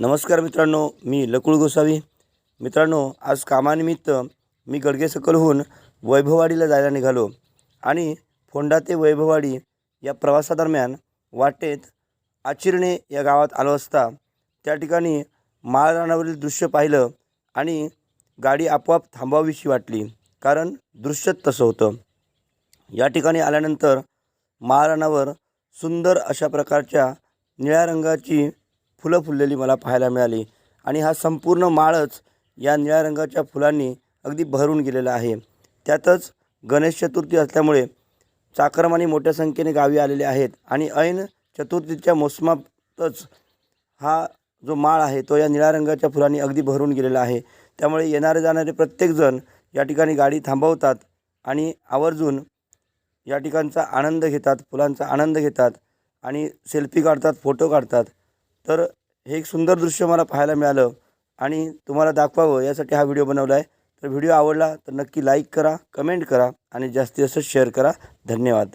नमस्कार मित्रांनो मी लकुळ गोसावी. मित्रांनो आज कामानिमित्त मी गडगे सकलहून वैभववाडीला जायला निघालो आणि फोंडा ते वैभववाडी या प्रवासादरम्यान वाटेत आचिरणे या गावात आलो असता त्या ठिकाणी माळरानावरील दृश्य पाहिलं आणि गाडी आपोआप थांबावीशी वाटली कारण दृश्यच तसं होतं. या ठिकाणी आल्यानंतर माळरानावर सुंदर अशा प्रकारच्या निळ्या रंगाची फुलं फुललेली मला पाहायला मिळाली. आणि हा संपूर्ण माळच या निळ्या रंगाच्या फुलांनी अगदी भरून गेलेला आहे. त्यातच गणेश चतुर्थी असल्यामुळे चाकरमानी मोठ्या संख्येने गावी आलेले आहेत. आणि ऐन चतुर्थीच्या मोसमातच हा जो माळ आहे तो या निळ्या रंगाच्या फुलांनी अगदी भरून गेलेला आहे. त्यामुळे येणारे जाणारे प्रत्येकजण या ठिकाणी गाडी थांबवतात आणि आवर्जून या ठिकाणचा आनंद घेतात फुलांचा आनंद घेतात आणि सेल्फी काढतात फोटो काढतात. तर हे एक सुंदर दृश्य मला पाहायला मिळालं आणि तुम्हाला दाखवावं यासाठी हा व्हिडिओ बनवला आहे तर व्हिडिओ आवडला तर नक्की लाईक करा कमेंट करा आणि जास्तीत जास्त शेअर करा. धन्यवाद.